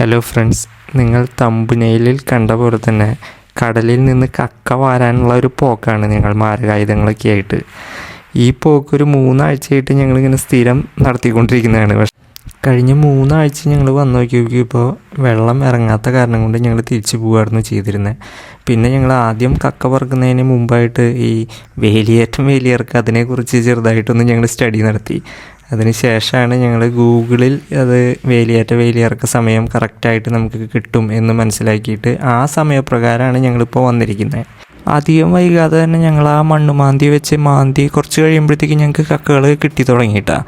Hello friends നിങ്ങൾ തമ്പുനയിലിൽ കണ്ട പോലെ തന്നെ കടലിൽ നിന്ന് കക്ക വാരാനുള്ള ഒരു പോക്കാണ് ഞങ്ങൾ മാരകായുധങ്ങളൊക്കെ ആയിട്ട്. ഈ പോക്ക് ഒരു മൂന്നാഴ്ചയായിട്ട് ഞങ്ങളിങ്ങനെ സ്ഥിരം നടത്തിക്കൊണ്ടിരിക്കുന്നതാണ്. പക്ഷേ കഴിഞ്ഞ മൂന്നാഴ്ച ഞങ്ങൾ വന്നു നോക്കി നോക്കിയപ്പോൾ വെള്ളം ഇറങ്ങാത്ത കാരണം കൊണ്ട് ഞങ്ങൾ തിരിച്ചു പോകുമായിരുന്നു ചെയ്തിരുന്നത് പിന്നെ ഞങ്ങൾ ആദ്യം കക്ക പറക്കുന്നതിന് മുമ്പായിട്ട് ഈ വേലിയേറ്റം വേലിയേർക്ക് അതിനെക്കുറിച്ച് ചെറുതായിട്ടൊന്ന് ഞങ്ങൾ സ്റ്റഡി നടത്തി. അതിന് ശേഷമാണ് ഞങ്ങൾ ഗൂഗിളിൽ അത് വേലിയേറ്റ വേലിയിറക്ക സമയം കറക്റ്റായിട്ട് നമുക്ക് കിട്ടും എന്ന് മനസ്സിലാക്കിയിട്ട് ആ സമയപ്രകാരമാണ് ഞങ്ങളിപ്പോൾ വന്നിരിക്കുന്നത് അധികം വൈകാതെ തന്നെ ഞങ്ങൾ ആ മണ്ണ് മാന്തി വെച്ച് മാന്തി കുറച്ച് കഴിയുമ്പോഴത്തേക്ക് ഞങ്ങൾക്ക് കക്കകൾ കിട്ടി തുടങ്ങിയിട്ടാ.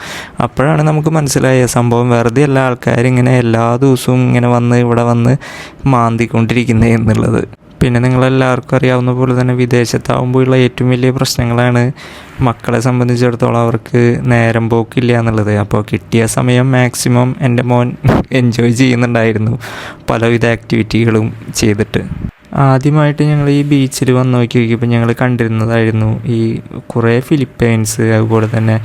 അപ്പോഴാണ് നമുക്ക് മനസ്സിലായ സംഭവം വെറുതെ എല്ലാ ആൾക്കാരും ഇങ്ങനെ എല്ലാ ദിവസവും ഇങ്ങനെ വന്ന് ഇവിടെ വന്ന് മാന്തിക്കൊണ്ടിരിക്കുന്നത് എന്നുള്ളത്. പിന്നെ നിങ്ങളെല്ലാവർക്കും അറിയാവുന്ന പോലെ തന്നെ വിദേശത്താവുമ്പോഴുള്ള ഏറ്റവും വലിയ പ്രശ്നങ്ങളാണ് മക്കളെ സംബന്ധിച്ചിടത്തോളം അവർക്ക് നേരം പോക്കില്ല എന്നുള്ളത്. അപ്പോൾ കിട്ടിയ സമയം മാക്സിമം എന്റെ മോൻ എൻജോയ് ചെയ്യുന്നുണ്ടായിരുന്നു. പലവിധ ആക്ടിവിറ്റികളും ചെയ്തിട്ട്. ആദ്യമായിട്ട് ഞങ്ങൾ ഈ ബീച്ചിൽ വന്ന് നോക്കി നോക്കിയപ്പോൾ ഞങ്ങൾ കണ്ടിരുന്നതായിരുന്നു ഈ കുറേ ഫിലിപ്പൈൻസ് അതുപോലെ തന്നെ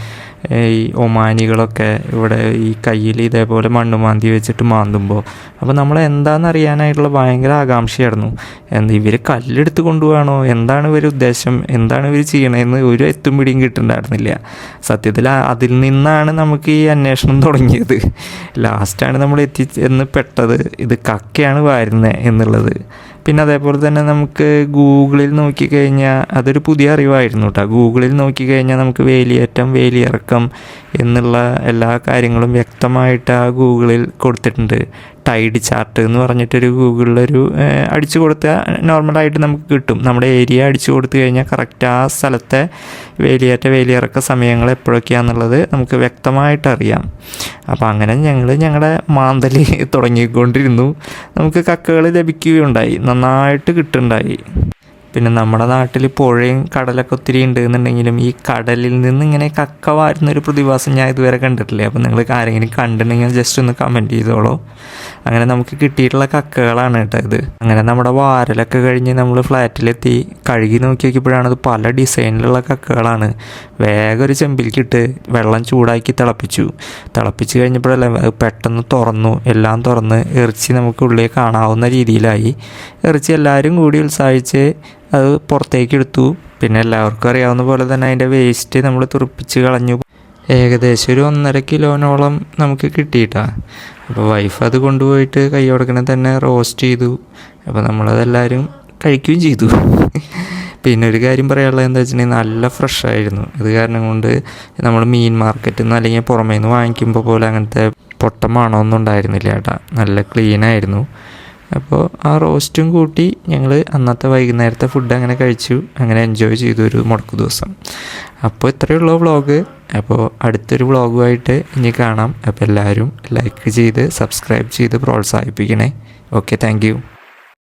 ഈ ഒമാനികളൊക്കെ ഇവിടെ ഈ കയ്യിൽ ഇതേപോലെ മണ്ണ് മാന്തി വെച്ചിട്ട് മാന്തുമ്പോൾ. അപ്പോൾ നമ്മൾ എന്താണെന്ന് അറിയാനായിട്ടുള്ള ഭയങ്കര ആകാംക്ഷയായിരുന്നു. എന്ത് ഇവർ കല്ലെടുത്ത് കൊണ്ടുപോകണോ എന്താണ് ഇവർ ഉദ്ദേശം? എന്താണ് ഇവർ ചെയ്യണതെന്ന് ഒരു എത്തും പിടിയും കിട്ടുന്നുണ്ടായിരുന്നില്ല സത്യത്തിൽ അതിൽ നിന്നാണ് നമുക്ക് ഈ അന്വേഷണം തുടങ്ങിയത്. ലാസ്റ്റാണ് നമ്മൾ എത്തി എന്ന് പെട്ടത് ഇത് കക്കയാണ് വാരുന്നത് എന്നുള്ളത്. പിന്നെ അതേപോലെ തന്നെ നമുക്ക് ഗൂഗിളിൽ നോക്കിക്കഴിഞ്ഞാൽ അതൊരു പുതിയ അറിവായിരുന്നു കേട്ടോ ഗൂഗിളിൽ നോക്കിക്കഴിഞ്ഞാൽ നമുക്ക് വേലിയേറ്റം വേലിയിറക്കം എന്നുള്ള എല്ലാ കാര്യങ്ങളും വ്യക്തമായിട്ട് ആ ഗൂഗിളിൽ കൊടുത്തിട്ടുണ്ട്. ടൈഡ് ചാർട്ട് എന്ന് പറഞ്ഞിട്ടൊരു ഗൂഗിളിലൊരു അടിച്ചു കൊടുത്താൽ നോർമലായിട്ട് നമുക്ക് കിട്ടും. നമ്മുടെ ഏരിയ അടിച്ചു കൊടുത്തു കഴിഞ്ഞാൽ കറക്റ്റ് ആ സ്ഥലത്തെ വേലിയേറ്റ വേലിയിറക്ക സമയങ്ങൾ എപ്പോഴൊക്കെയാണെന്നുള്ളത് നമുക്ക് വ്യക്തമായിട്ട് അറിയാം. അപ്പോൾ അങ്ങനെ ഞങ്ങൾ ഞങ്ങളുടെ മാന്തലി തുടങ്ങിക്കൊണ്ടിരുന്നു. നമുക്ക് കക്കകൾ ലഭിക്കുകയുണ്ടായി. നന്നായിട്ട് കിട്ടുന്നുണ്ടായി പിന്നെ നമ്മുടെ നാട്ടിൽ പുഴയും കടലൊക്കെ ഒത്തിരി ഉണ്ട് എന്നുണ്ടെങ്കിലും ഈ കടലിൽ നിന്ന് ഇങ്ങനെ കക്ക വാരുന്ന ഒരു പ്രതിഭാസം ഞാൻ ഇതുവരെ കണ്ടിട്ടില്ല. അപ്പോൾ നിങ്ങൾ ആരെങ്കിലും കണ്ടിട്ടുണ്ടെങ്കിൽ ജസ്റ്റ് ഒന്ന് കമന്റ് ചെയ്തോളൂ. അങ്ങനെ നമുക്ക് കിട്ടിയിട്ടുള്ള കക്കകളാണ് കേട്ടോ ഇത്. അങ്ങനെ നമ്മുടെ വാരലൊക്കെ കഴിഞ്ഞ് നമ്മൾ ഫ്ലാറ്റിലെത്തി കഴുകി നോക്കി നോക്കിയപ്പോഴാണ് അത് പല ഡിസൈനിലുള്ള കക്കകളാണ്. വേഗം ഒരു ചെമ്പിലേക്കിട്ട് വെള്ളം ചൂടാക്കി തിളപ്പിച്ചു. തിളപ്പിച്ച് കഴിഞ്ഞപ്പോഴല്ലേ പെട്ടെന്ന് തുറന്നു. എല്ലാം തുറന്ന് ഇറച്ചി നമുക്ക് ഉള്ളിൽ കാണാവുന്ന രീതിയിലായി. ഇറച്ചി എല്ലാവരും കൂടി ഉത്സാഹിച്ച് അത് പുറത്തേക്ക് എടുത്തു. പിന്നെ എല്ലാവർക്കും അറിയാവുന്ന പോലെ തന്നെ അതിന്റെ വേസ്റ്റ് നമ്മൾ തുറപ്പിച്ച് കളഞ്ഞു. ഏകദേശം ഒരു ഒന്നര കിലോനോളം നമുക്ക് കിട്ടിയിട്ടാണ് അപ്പോൾ വൈഫ് അത് കൊണ്ടുപോയിട്ട് കൈ കൊടുക്കണ തന്നെ റോസ്റ്റ് ചെയ്തു. അപ്പോൾ നമ്മളതെല്ലാവരും കഴിക്കുകയും ചെയ്തു. പിന്നെ ഒരു കാര്യം പറയാനുള്ളത് എന്താ വെച്ചിട്ടുണ്ടെങ്കിൽ നല്ല ഫ്രഷ് ആയിരുന്നു. ഇത് കാരണം കൊണ്ട് നമ്മൾ മീൻ മാർക്കറ്റിൽ നിന്ന് അല്ലെങ്കിൽ പുറമേ നിന്ന് വാങ്ങിക്കുമ്പോൾ പോലെ അങ്ങനത്തെ പൊട്ടമാണോ ഒന്നും ഉണ്ടായിരുന്നില്ല ചേട്ടാ നല്ല ക്ലീൻ ആയിരുന്നു. അപ്പോൾ ആ റോസ്റ്റും കൂട്ടി ഞങ്ങൾ അന്നത്തെ വൈകുന്നേരത്തെ ഫുഡ് അങ്ങനെ കഴിച്ചു. അങ്ങനെ എൻജോയ് ചെയ്തു ഒരു മുടക്കു ദിവസം. അപ്പോൾ ഇത്രയേ ഉള്ളൂ വ്ളോഗ് അപ്പോൾ അടുത്തൊരു വ്ളോഗുമായിട്ട് ഇനി കാണാം. അപ്പോൾ എല്ലാവരും ലൈക്ക് ചെയ്ത് സബ്സ്ക്രൈബ് ചെയ്ത് പ്രോത്സാഹിപ്പിക്കണേ. Okay thank